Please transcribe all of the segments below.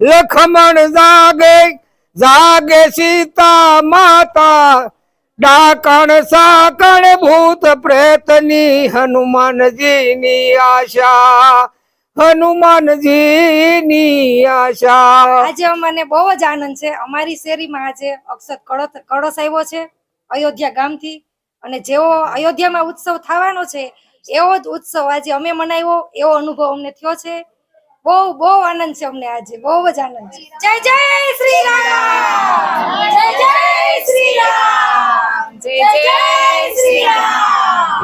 લખમણ જાગે જાગે સીતા માતા, ડાકણ સાકણ ભૂત પ્રેતની હનુમાનજીની આશા હનુમાનજીની આશા. આજે મને બહુ જ આનંદ છે. અમારી શેરીમાં આજે કળશ કળશ આવ્યો છે અયોધ્યા ગામથી. અને જેવો અયોધ્યામાં ઉત્સવ થવાનો છે, એવો જ ઉત્સવ આજે અમે મનાવ્યો, એવો અનુભવ અમને થયો છે. બહુ બહુ આનંદ છે અમને આજે, બહુ જ આનંદ છે. જય જય શ્રી જય જય શ્રી રામ જય જય શ્રી રામ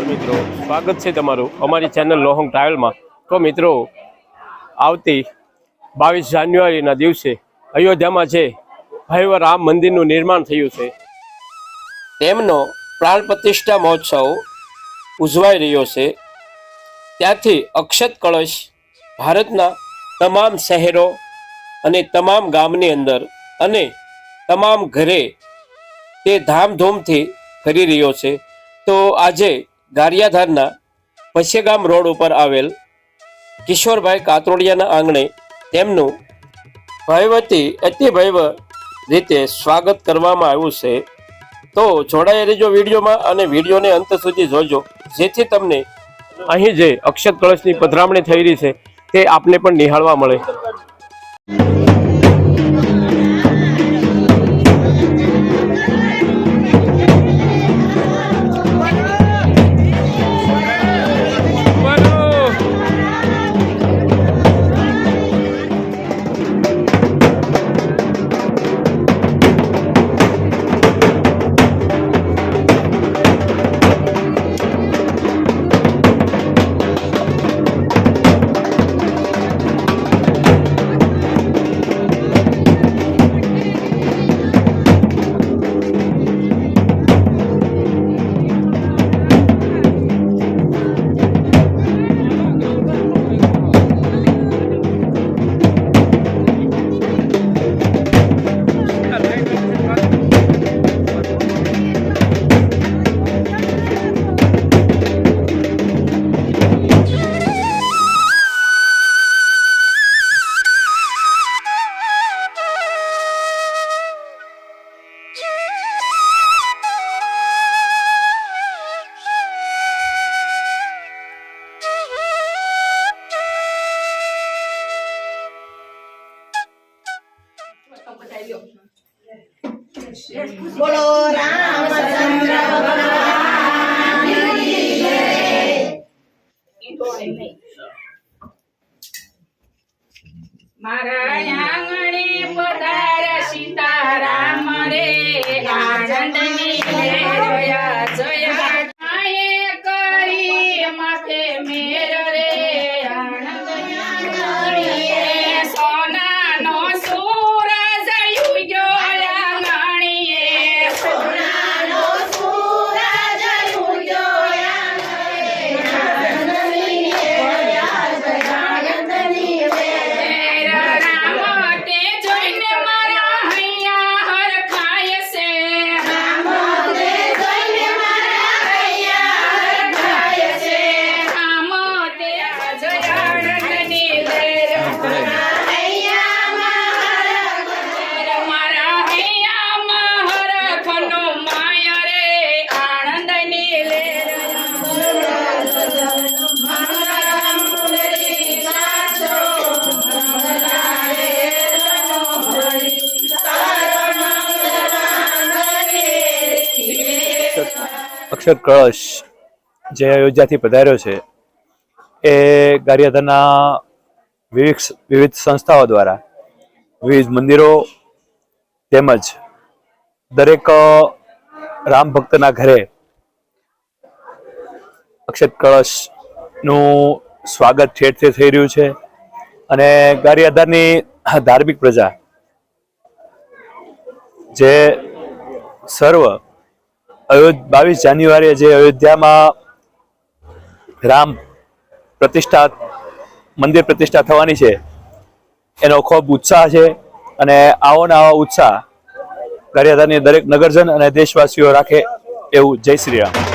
નમસ્કાર મિત્રો. સ્વાગત છે તમારું અમારી ચેનલ લોહંગ ટ્રાવેલમાં તો મિત્રો, આવતી બાવીસ જાન્યુઆરીના દિવસે અયોધ્યામાં જે ભવ્ય રામ મંદિરનું નિર્માણ થયું છે, તેમનો પ્રાણ પ્રતિષ્ઠા મહોત્સવ ઉજવાઈ રહ્યો છે. ત્યાંથી અક્ષત કળશ ભારતના તમામ શહેરો અને તમામ ગામની અંદર અને તમામ ઘરે તે ધામધૂમથી કરી રહ્યો છે. તો આજે ગારિયાધારના પશ્યગામ રોડ ઉપર આવેલ કિશોરભાઈ કાતરોડિયાના આંગણે તેમનું ભયવતી અતિ ભયવ રીતે સ્વાગત કરવામાં આવ્યું છે. તો જોડાઈ રહેજો વિડીયોમાં અને વિડીયોને અંત સુધી જોજો, જેથી તમને અહીં જે અક્ષત કળશની પધરામણી થઈ રહી છે, તે આપને પણ નિહાળવા મળે. અક્ષર કળશ જે અયોધ્યાથી પધાર્યો છે, એ ગારિયાધારના વિવિધ વિવિધ સંસ્થાઓ દ્વારા, વિવિધ મંદિરો તેમજ દરેક રામ ભક્તના ઘરે અક્ષત કળશનું સ્વાગત ઠેર ઠેર થઈ રહ્યું છે અને ગારિયાધારની ધાર્મિક પ્રજા જે સર્વ અયોધ્યા, બાવીસ જાન્યુઆરીએ જે અયોધ્યામાં રામ પ્રતિષ્ઠા, મંદિર પ્રતિષ્ઠા થવાની છે, એનો ખૂબ ઉત્સાહ છે અને આવો ને આવો ઉત્સાહ ગારિયાધારની દરેક નગરજન અને દેશવાસીઓ રાખે એવું જય Shri Ram.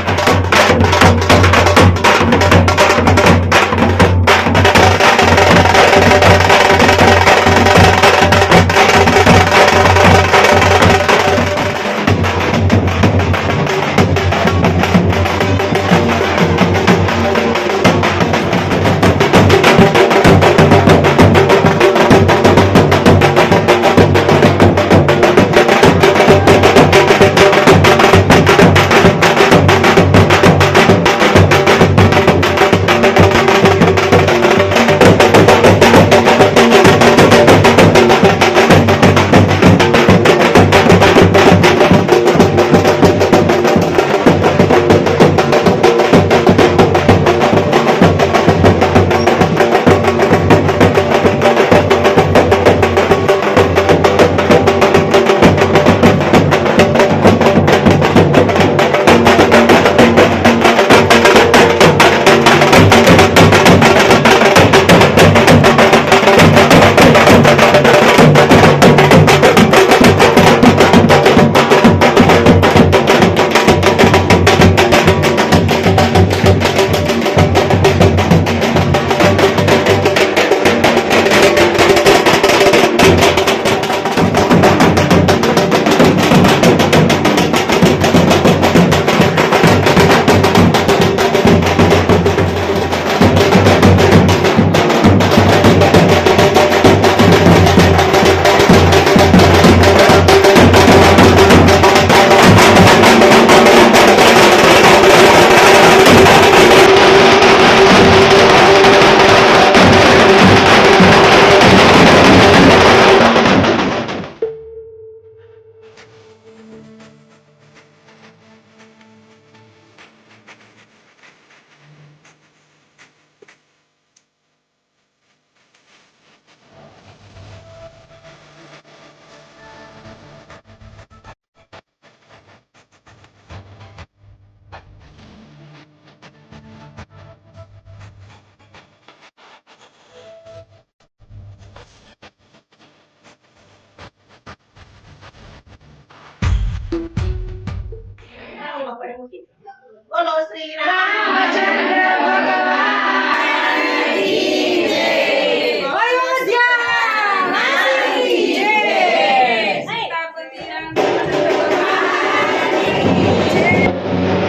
Thank you.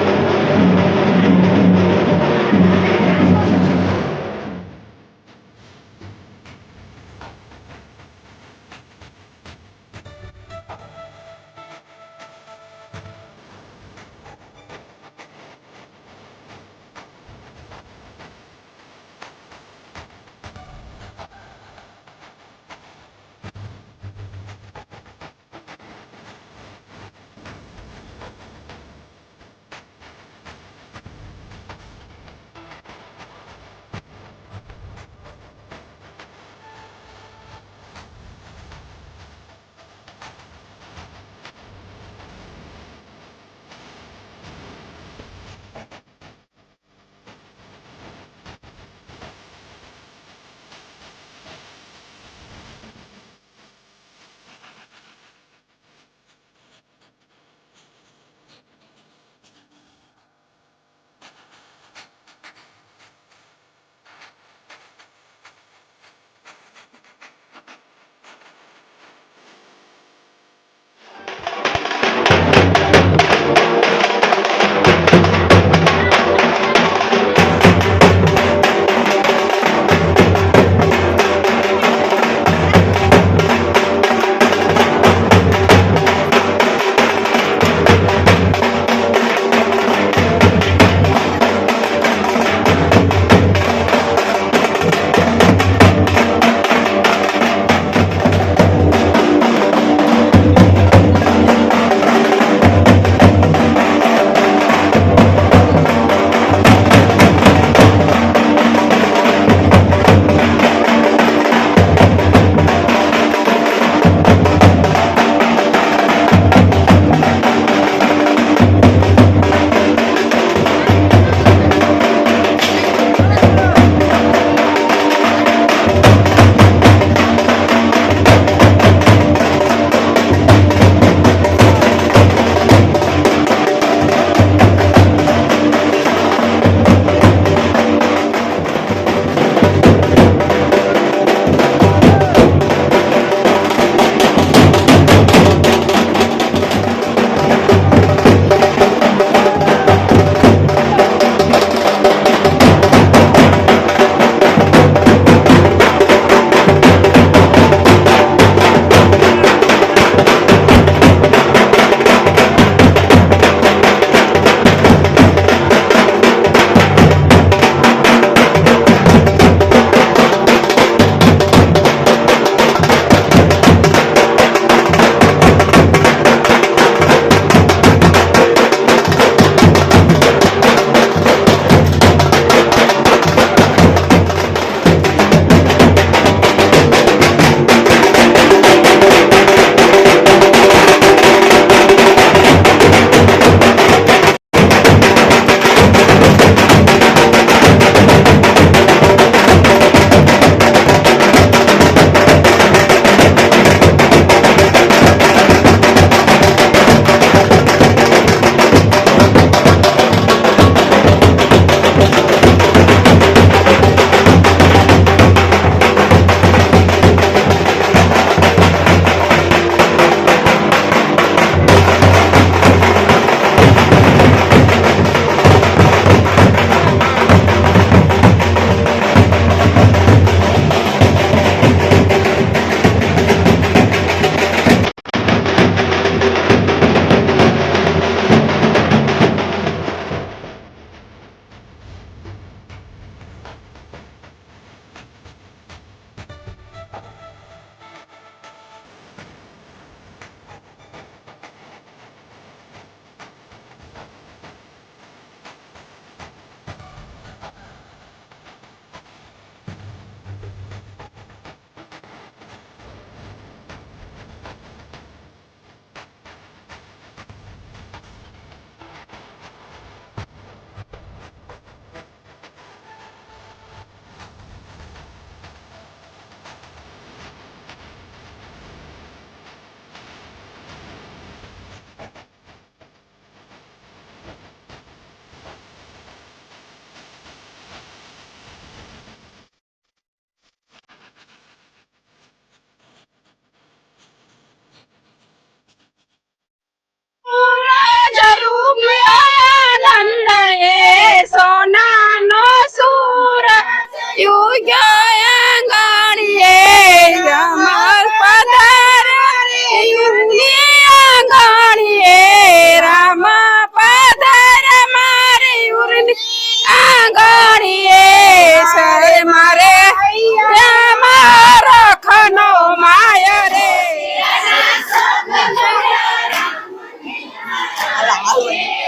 power.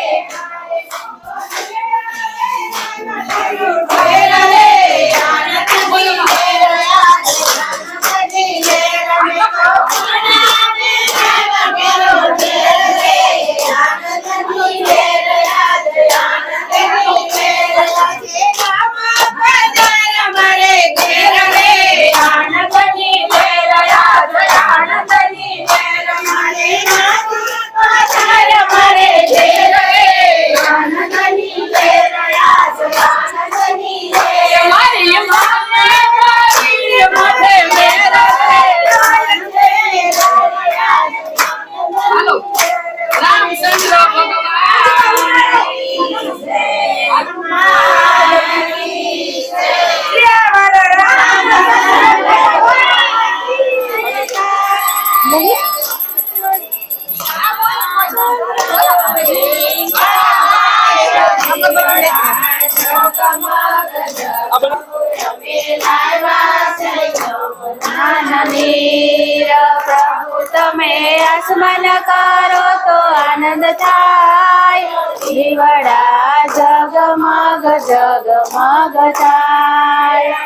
પ્રભુ તમે આસમાન કરો તો આનંદ થાય. દીવડા જગમગ જગમગ થાય.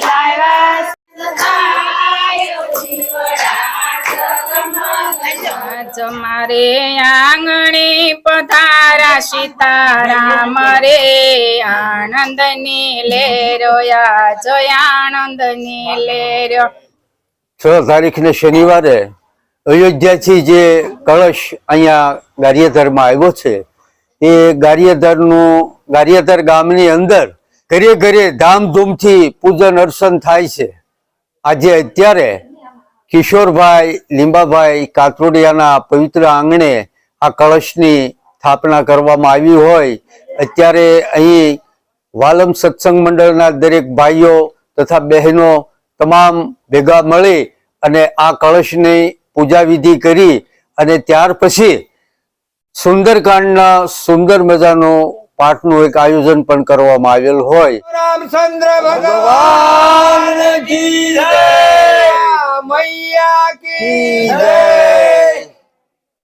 લાવ્યા આજ મારે આંગણે પધારા સીતારામ રે આનંદની લેરો આજ આનંદની લેરો છ તારીખને શનિવારે અયોધ્યાથી જે કળશ અહીંયા ગારિયાધરમાં આવ્યો છે, એ ગારિયાધરનું, ગારિયાધર ગામની અંદર ઘરે ઘરે ધામધૂમથી પૂજન અર્ચન થાય છે. આજે અત્યારે કિશોરભાઈ, લીંબાભાઈ કાતરોડિયાના પવિત્ર આંગણે આ કળશની સ્થાપના કરવામાં આવી હોય, અત્યારે અહીં વાલમ સત્સંગ મંડળના દરેક ભાઈઓ તથા બહેનો તમામ ભેગા મળી અને આ કળશની પૂજા વિધિ કરી અને ત્યાર પછી સુંદરકાંડના સુંદર મજાનું પાઠનું એક આયોજન પણ કરવામાં આવેલ હોય. રામચંદ્ર ભગવાન મૈયા કી જય.